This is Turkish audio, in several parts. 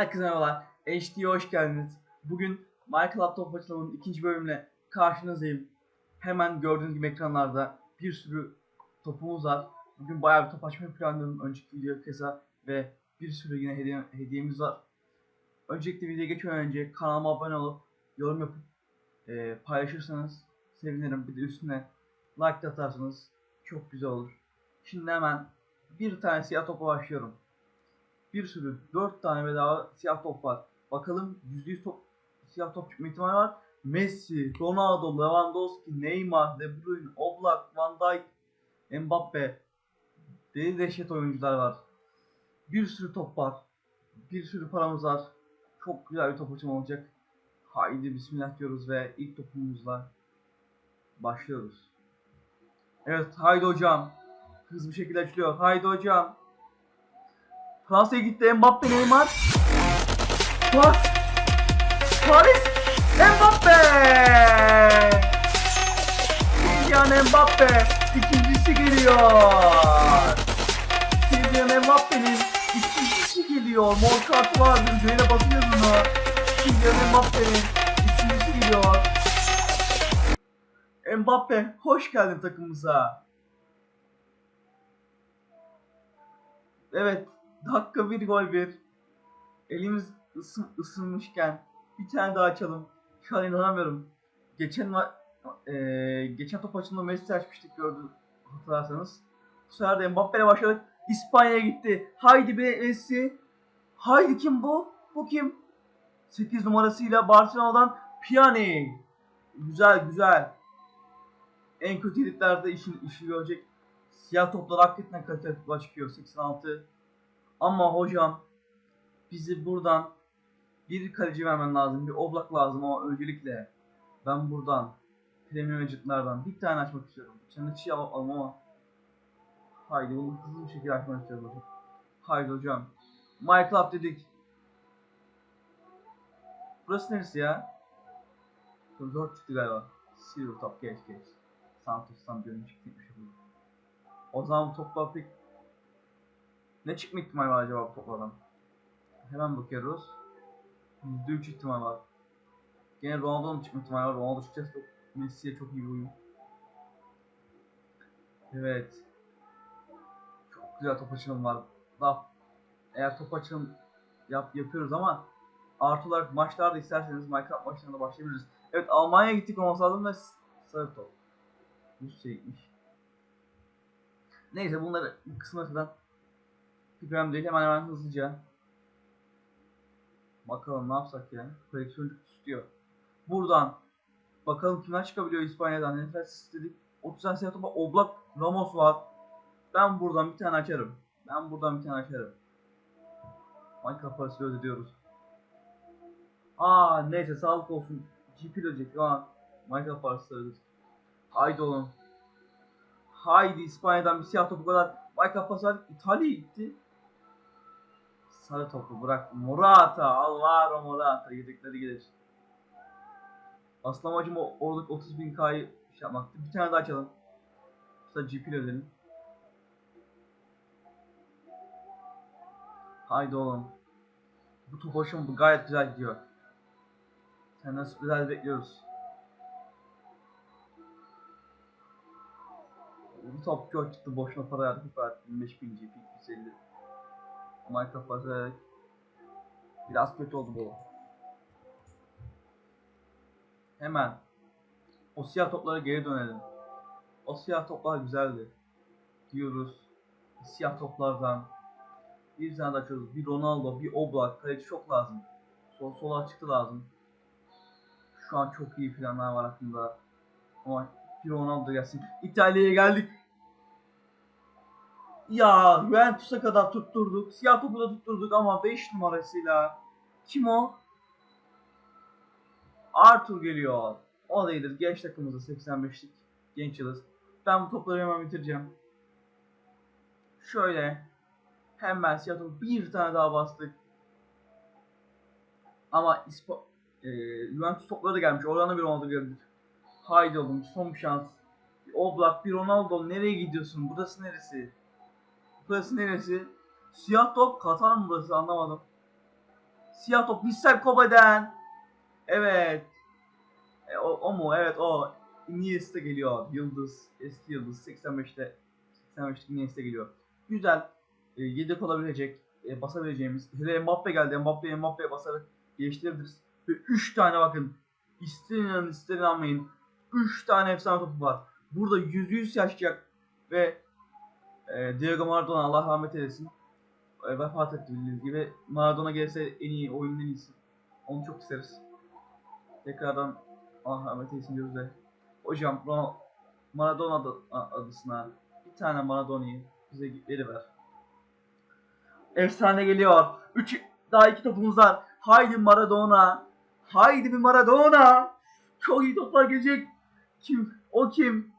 Herkese merhabalar. HD'ye hoş geldiniz. Bugün Minecraft Top açılımının ikinci bölümüne karşınızdayım. Hemen gördüğünüz gibi ekranlarda bir sürü topumuz var. Bugün bayağı bir top açmayı planlıyorum önceki video kesa ve bir sürü yine hediye, hediyemiz var. Öncelikle videoya geçmeden önce kanalıma abone olup yorum yapıp e, paylaşırsanız sevinirim. Bir de üstüne like atarsanız çok güzel olur. Şimdi hemen bir tane siyah topa başlıyorum bir sürü 4 tane bedava siyah top var. Bakalım %100 top siyah top çıkma ihtimali var. Messi, Ronaldo, Lewandowski, Neymar, De Bruyne, Oblak, Van Dijk, Mbappe. Deli dehşet oyuncular var. Bir sürü top var. Bir sürü paramız var. Çok güzel bir top açımı olacak. Haydi bismillah diyoruz ve ilk topumuzla başlıyoruz. Evet haydi hocam. Hızlı bir şekilde açılıyor. Haydi hocam. Fransa'ya gitti Mbappe Neymar. Pas. Paris Mbappe. Kylian Mbappe ikincisi geliyor. Kylian Mbappe'nin ikincisi geliyor. Mor kartı vardır. Böyle basıyoruz bunu. Kylian Mbappe'nin ikincisi geliyor. Mbappe hoş geldin takımımıza. Evet Dakika bir gol bir. Elimiz ısın, ısınmışken bir tane daha açalım. Şu an inanamıyorum. Geçen e, geçen top açımında Messi açmıştık gördü hatırlarsanız. Bu sefer de Mbappe'yle başladık. İspanya'ya gitti. Haydi be Messi. Haydi kim bu? Bu kim? 8 numarasıyla Barcelona'dan Pjanic. Güzel güzel. En kötü editlerde işin işi görecek. Siyah toplar hakikaten kaliteli toplar çıkıyor. 86 ama hocam bizi buradan bir kaleci vermen lazım. Bir oblak lazım ama öncelikle ben buradan premium agentlardan bir tane açmak istiyorum. Hiç şey alalım ama haydi bunu hızlı bir şekilde açmak istiyorum hocam. Haydi hocam. Minecraft dedik. Burası neresi ya? Çok zor çıktı galiba. Silver top geç geç. Santos'tan bir oyun çıktı. O zaman topla pek ne çıkma ihtimali var acaba toplardan? Hemen bakıyoruz. %3 ihtimal var. Gene Ronaldo'nun çıkma ihtimali var. Ronaldo çıkacak çok Messi'ye çok iyi bir oyun. Evet. Çok güzel top açılım var. Daha eğer top açılım yap, yapıyoruz ama artı olarak maçlarda isterseniz Minecraft maçlarında başlayabiliriz. Evet Almanya'ya gittik olması lazım ve sarı top. Rusya gitmiş. Neyse bunları kısmından Problem değil hemen hemen hızlıca. Bakalım ne yapsak ya. Koleksiyoncuk istiyor. Buradan. Bakalım kimler çıkabiliyor İspanya'dan. Nefes istedik. 30 tane siyah topa Oblak Ramos var. Ben buradan bir tane açarım. Ben buradan bir tane açarım. Minecraft parası ödüyoruz. Aa neyse sağlık olsun. GP ödeyecek ama Minecraft parası ödedik. Haydi oğlum. Haydi İspanya'dan bir siyah topu kadar Minecraft parası İtalya'ya gitti. Sarı topu bırak. Morata. Alvaro Morata. Yedekleri gelir. Asıl amacım oradaki 30 bin K'yı şey yapmaktı. Bir tane daha açalım. Sonra GP ile ödelim. Haydi oğlum. Bu top hoşuma bu gayet güzel gidiyor. Senden sürprizler bekliyoruz. Bu top çok çıktı boşuna para verdik. 5000 GP 250. Minecraft basarak biraz kötü oldu bu. Hemen o siyah toplara geri dönelim. O siyah toplar güzeldi. Diyoruz. Siyah toplardan bir tane açıyoruz. Bir Ronaldo, bir Oblak. Kaleci çok lazım. Sol sola çıktı lazım. Şu an çok iyi planlar var aklımda. Ama bir Ronaldo gelsin. İtalya'ya geldik. Ya Juventus'a kadar tutturduk. Siyah topu da tutturduk ama 5 numarasıyla. Kim o? Arthur geliyor. O da iyidir. Genç takımımızda 85'lik. Genç yıldız. Ben bu topları hemen bitireceğim. Şöyle. Hemen siyah topu bir tane daha bastık. Ama İspa e, Juventus topları da gelmiş. Oradan da bir Ronaldo gördük. Haydi oğlum son bir şans. Bir Oblak, bir Ronaldo nereye gidiyorsun? Burası neresi? Burası neresi? Siyah top Katar mı burası anlamadım. Siyah top Vissel Kobe'den. Evet. E, o, o mu? Evet o. Iniesta geliyor. Yıldız. Eski yıldız. 85'te 85'te Iniesta geliyor. Güzel. E, yedek olabilecek. E, basabileceğimiz. Hele Mbappe geldi. Mbappe Mbappe'ye basarak geliştirebiliriz. Ve 3 tane bakın. İsteyin inanın isteyin almayın. 3 tane efsane topu var. Burada yüz yüz yaşayacak. Ve e, Diego Maradona Allah rahmet eylesin. E, vefat etti bildiğiniz gibi. Maradona gelse en iyi oyunun en iyisi. Onu çok isteriz. Tekrardan Allah rahmet eylesin diyoruz ve Hocam Maradona adı, adısına bir tane Maradona'yı bize veriver. Efsane geliyor. Üç, daha iki topumuz var. Haydi Maradona. Haydi bir Maradona. Çok iyi toplar gelecek. Kim? O kim?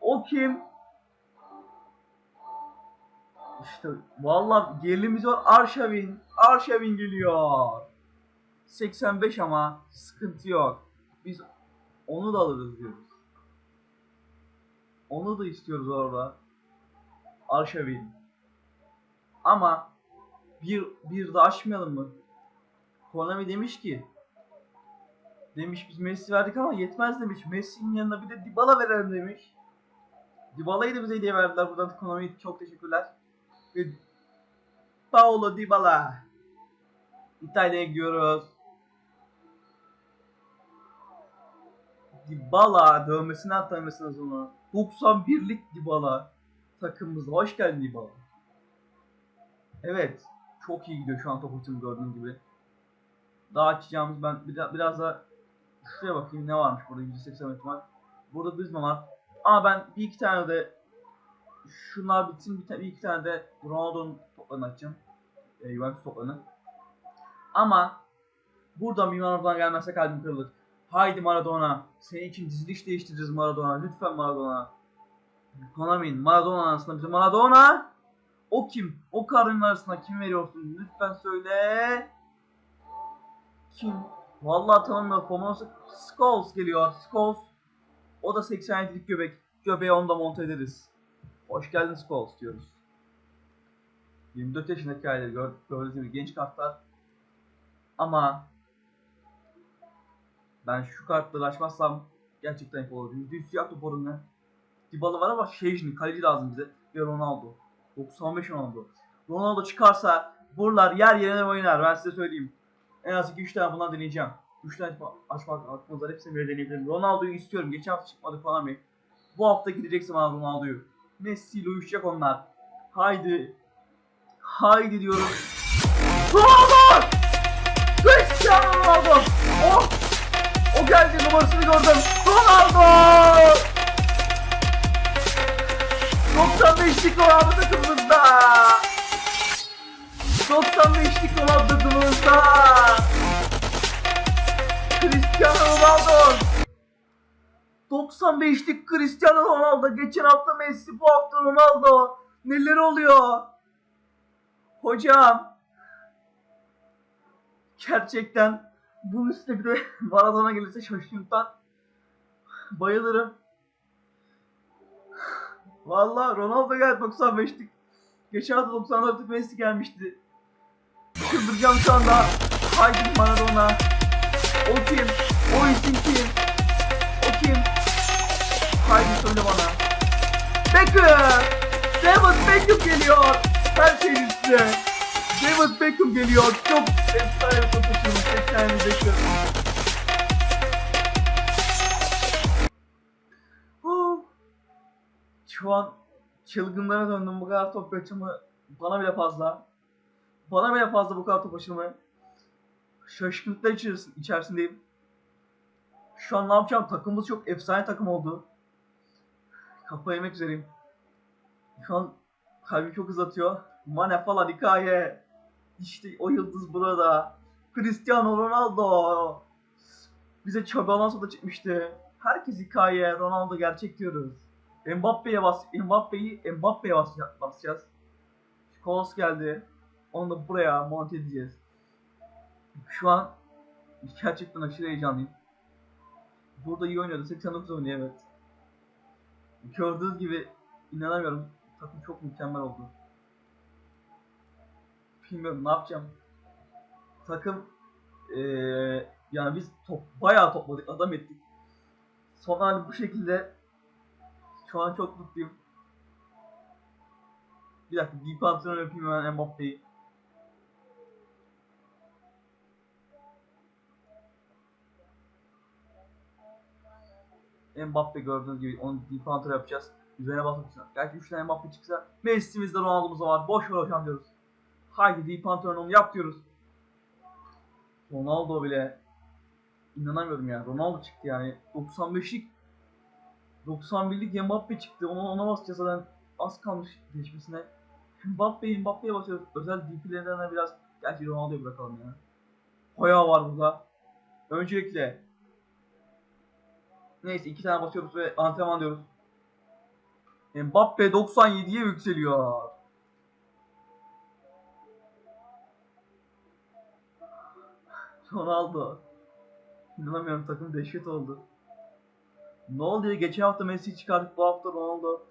O kim? İşte vallahi gerilimiz var. Arşavin. Arşavin geliyor. 85 ama sıkıntı yok. Biz onu da alırız diyoruz. Onu da istiyoruz orada. Arşavin. Ama bir bir de açmayalım mı? Konami demiş ki demiş biz Messi verdik ama yetmez demiş. Messi'nin yanına bir de Dybala verelim demiş. Dybala'yı da bize hediye verdiler. Buradan Konami'ye çok teşekkürler. Paulo Dybala. İtalya'ya gidiyoruz. Dybala dövmesini atlamışsınız onu. 91'lik Dybala takımımıza. Hoş geldin Dybala. Evet. Çok iyi gidiyor şu an top uçumu gördüğünüz gibi. Daha açacağımız ben biraz, biraz da şuraya bakayım ne varmış burada 180 ihtimal. Burada Griezmann var. Ama ben bir iki tane de şunlar bitsin bir, bir iki tane de Ronaldo'nun toplarını açacağım. E, Juventus toplarını. Ama buradan bir Maradona gelmezse kalbim kırılır. Haydi Maradona. Senin için diziliş değiştireceğiz Maradona. Lütfen Maradona. Konami'nin Maradona arasında bize Maradona. O kim? O karının arasında kim veriyorsun? Lütfen söyle. Kim? Vallahi tanımıyorum. Forması Scholes geliyor. Scholes. O da 87'lik göbek. Göbeğe onu da monte ederiz. Hoş geldin Scholes diyoruz. 24 yaşındaki aileleri gör, gördüğünüz gibi genç kartlar. Ama ben şu kartları açmazsam gerçekten hep olur. %100 siyah top oranı. Dybala var ama Şejni, kaleci lazım bize. Ve Ronaldo. 95 Ronaldo. Ronaldo çıkarsa buralar yer yerine oynar. Ben size söyleyeyim. En az 2-3 tane bundan deneyeceğim. 3 tane açma- açmak aklınızda hepsini bir deneyebilirim. Ronaldo'yu istiyorum. Geçen hafta çıkmadı falan bir. Bu hafta gideceksin bana Ronaldo'yu. Messi ile uyuşacak onlar. Haydi. Haydi diyorum. Ronaldo! Cristiano Ronaldo! Oh! O geldi numarasını gördüm. Ronaldo! 95'lik Ronaldo takımımızda. 95'lik Ronaldo takımımızda. Cristiano Ronaldo. 95'lik Cristiano Ronaldo. Geçen hafta Messi, bu hafta Ronaldo. Neler oluyor? Hocam. Gerçekten bunun üstüne bir de Maradona gelirse şaşırtıdan bayılırım. Vallahi Ronaldo geldi 95'lik. Geçen hafta 94'lük Messi gelmişti. Çıldıracağım şu anda. Haydi Maradona. O kim? O isim Beckham! David Beckham geliyor. Her şeyin üstüne. David Beckham geliyor. Çok efsane bir top uçurmuş. Efsane Beckham. Şu an çılgınlara döndüm. Bu kadar top kaçımı bana bile fazla. Bana bile fazla bu kadar top kaçımı. Şaşkınlıklar içeris- içerisindeyim. Şu an ne yapacağım? Takımımız çok efsane takım oldu. Kafa yemek üzereyim. Şu an kalbim çok hız atıyor. Mane falan hikaye. İşte o yıldız burada. Cristiano Ronaldo. Bize Xabi Alonso da çıkmıştı. Herkes hikaye. Ronaldo gerçek diyoruz. Mbappe'ye bas, Mbappe'yi Mbappe'ye bas, basacağız. Scholes geldi. Onu da buraya monte edeceğiz. Şu an gerçekten aşırı heyecanlıyım. Burada iyi oynuyordu. 89 oynuyor evet. Gördüğünüz gibi inanamıyorum. Takım çok mükemmel oldu. Bilmiyorum ne yapacağım. takım eee, yani biz top, bayağı topladık, adam ettik. Son hali bu şekilde şu an çok mutluyum. Bir dakika, deep antrenör yapayım hemen Mbappe'yi. Mbappe gördüğünüz gibi onu deep antrenör yapacağız. Üzerine basmak için. Belki 3 tane Mbappe çıksa Messi'miz de Ronaldo'muz da var. Boş ver hocam diyoruz. Haydi deep antrenör onu yap diyoruz. Ronaldo bile inanamıyorum ya. Ronaldo çıktı yani. 95'lik 91'lik Mbappe çıktı. Onu ona basacağız zaten az kalmış geçmesine. Mbappe'yi Mbappe'ye basıyoruz. Özel DP'lerinden de biraz gerçi Ronaldo'yu bırakalım ya. Hoya var burada. Öncelikle Neyse iki tane basıyoruz ve antrenman diyoruz. Mbappe 97'ye yükseliyor. Ronaldo. İnanamıyorum takım dehşet oldu. Ne oldu ya? Geçen hafta Messi çıkardık bu hafta Ronaldo.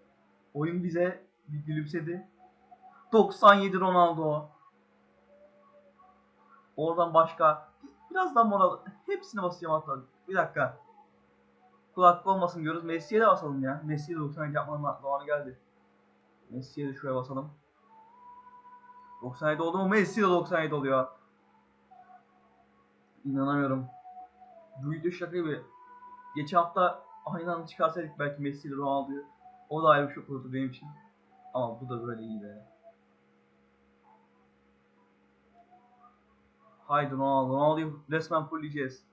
Oyun bize bir gülümsedi. 97 Ronaldo. Oradan başka. Biraz daha moral. Hepsine basacağım hatta. Bir dakika. Kulaklık olmasın diyoruz. Messi'ye de basalım ya. Messi'ye de 97 yapmanın zamanı geldi. Messi'ye de şuraya basalım. 97 oldu mu? Messi de 97 oluyor. İnanamıyorum. Video şaka gibi. Geçen hafta aynı anda çıkarsaydık belki Messi ile Ronaldo'yu. O da ayrı bir şok olurdu benim için. Ama bu da böyle iyi be. Haydi Ronaldo. Ronaldo'yu resmen fullleyeceğiz.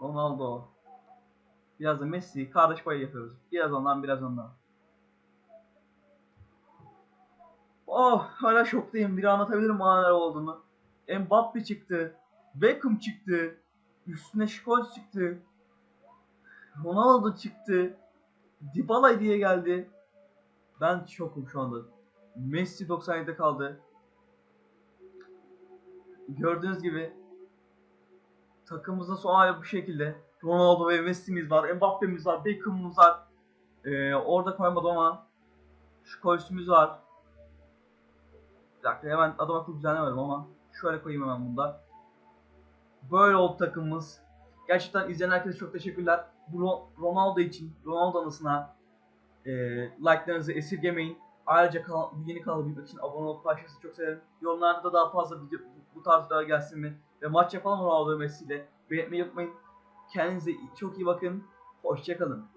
Ronaldo. Biraz da Messi. Kardeş payı yapıyoruz. Biraz ondan biraz ondan. Oh hala şoktayım. Biri anlatabilirim bana neler olduğunu. Mbappe çıktı. Beckham çıktı. Üstüne Scholes çıktı. Ronaldo çıktı. Dybala diye geldi. Ben şokum şu anda. Messi 97'de kaldı. Gördüğünüz gibi takımımızın son hali bu şekilde. Ronaldo ve Messi'miz var, Mbappe'miz var, Beckham'ımız var. Ee, orada koymadım ama Scholes'ümüz var. Bir dakika hemen adam akıllı düzenlemedim ama şöyle koyayım hemen bunda. Böyle oldu takımımız. Gerçekten izleyen herkese çok teşekkürler. Bu Ro- Ronaldo için, Ronaldo anısına e, like'larınızı esirgemeyin. Ayrıca kanal, yeni kanala büyütmek için abone olup paylaşırsanız çok sevinirim. Yorumlarda da daha fazla video, bu tarz videolar gelsin mi? Ve maç yapalım Ronaldo Messi ile. Beğenmeyi unutmayın. Kendinize çok iyi bakın. Hoşçakalın.